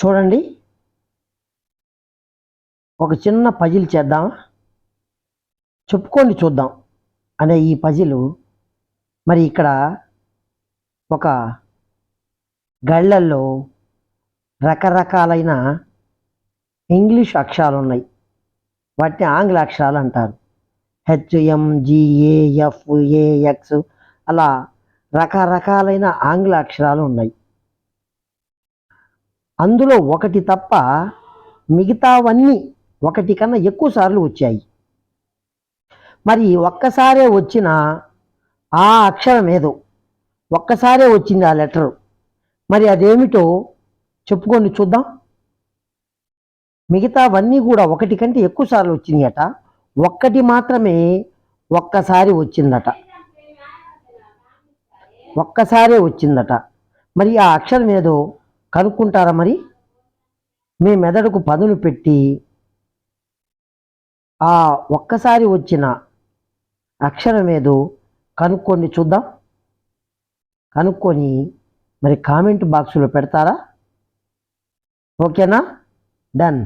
చూడండి. ఒక చిన్న పజిల్ చేద్దామా? చెప్పుకోండి చూద్దాం అనే ఈ పజిల్ మరి ఇక్కడ ఒక గళ్ళల్లో రకరకాలైన ఇంగ్లీష్ అక్షరాలు ఉన్నాయి వాటిని ఆంగ్ల అక్షరాలు అంటారు. హెచ్ఎం జిఏఎఫ్ ఏఎక్స్ అలా రకరకాలైన ఆంగ్ల అక్షరాలు ఉన్నాయి. అందులో ఒకటి తప్ప మిగతావన్నీ ఒకటి కన్నా ఎక్కువ సార్లు వచ్చాయి. మరి ఒక్కసారే వచ్చిన ఆ అక్షరం ఏదో? ఒక్కసారే వచ్చింది ఆ లెటరు. మరి అదేమిటో చెప్పుకొని చూద్దాం. మిగతావన్నీ కూడా ఒకటి కంటే ఎక్కువ సార్లు వచ్చిందట. ఒక్కటి మాత్రమే ఒక్కసారి వచ్చిందట. ఒక్కసారే వచ్చిందట. మరి ఆ అక్షరం ఏదో? కనుక్కుంటారా మరి? మీ మెదడుకు పదును పెట్టి ఆ ఒక్కసారి వచ్చిన అక్షరం ఏదో కనుక్కొని చూద్దాం. కనుక్కొని మరి కామెంట్ బాక్సులో పెడతారా? ఓకేనా? డన్.